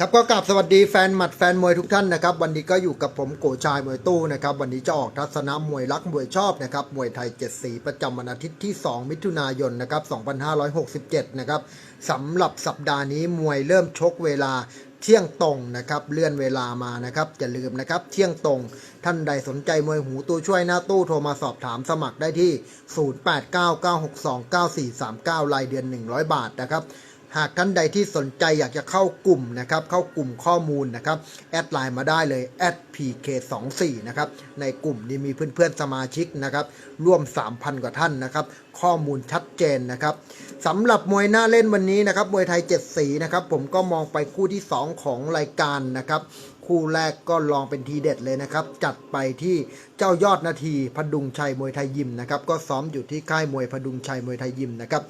ครับก็กราบสวัสดีแฟนหมัดแฟนมวยทุกท่านนะครับ วันนี้ก็อยู่กับผมโกชายมวยตู้นะครับ วันนี้จะออกทัศนะมวยรักมวยชอบนะครับ มวยไทยเจ็ดสีประจำวันอาทิตย์ที่ 2 มิถุนายนนะครับ 2567 นะครับสำหรับสัปดาห์นี้มวยเริ่มชกเวลาเที่ยงตรงนะครับ เลื่อนเวลามานะครับอย่าลืมนะครับ เที่ยงตรง ท่านใดสนใจมวยหูตัวช่วยหน้าตู้โทรมาสอบถามสมัครได้ที่ 0899629439 รายเดือน 100 บาทนะครับ หากท่านใดที่สนใจอยากจะเข้ากลุ่มนะครับ เข้ากลุ่มข้อมูลนะครับ แอดไลน์มาได้เลย @pk24 นะครับ ในกลุ่มนี้มีเพื่อนๆสมาชิกนะครับ ร่วม 3,000 กว่าท่านนะครับ ข้อมูลชัดเจนนะครับสำหรับมวยหน้าเล่นวันนี้นะครับ มวยไทย 7 สีนะครับ ผมก็มองไปคู่ที่ 2 ของรายการนะครับ คู่แรกก็ลองเป็นทีเด็ดเลยนะครับ จัดไปที่เจ้ายอดนาทีพดุงชัยมวยไทยยิมนะครับ ก็ซ้อมอยู่ที่ค่ายมวยพดุงชัยมวยไทยยิมนะครับ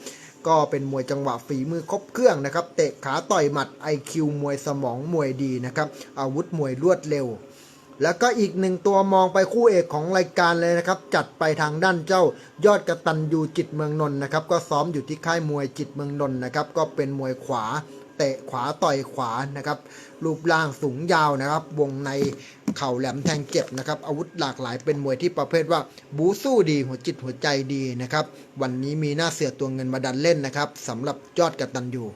ก็เป็นมวยจังหวะฝีมือครบเครื่องนะครับ เตะขาต่อยหมัด IQ มวยสมองมวยดีนะครับ อาวุธมวยรวดเร็ว แล้วก็อีกหนึ่งตัวมองไปคู่เอกของรายการเลยนะครับ จัดไปทางด้านเจ้ายอดกระตันยูจิตเมืองนนท์นะครับ ก็ซ้อมอยู่ที่ค่ายมวยจิตเมืองนนท์นะครับ ก็เป็นมวยขวา เตะขวาต่อยขวานะครับรูปร่างสูงยาวนะครับ วงในเข่าแหลมแทงเจ็บนะครับ อาวุธหลากหลายเป็นมวยที่ประเภทว่าบูสู้ดีหัวจิตหัวใจดีนะครับ วันนี้มีหน้าเสือตัวเงินมาดันเล่นนะครับสำหรับยอดกระตันอยู่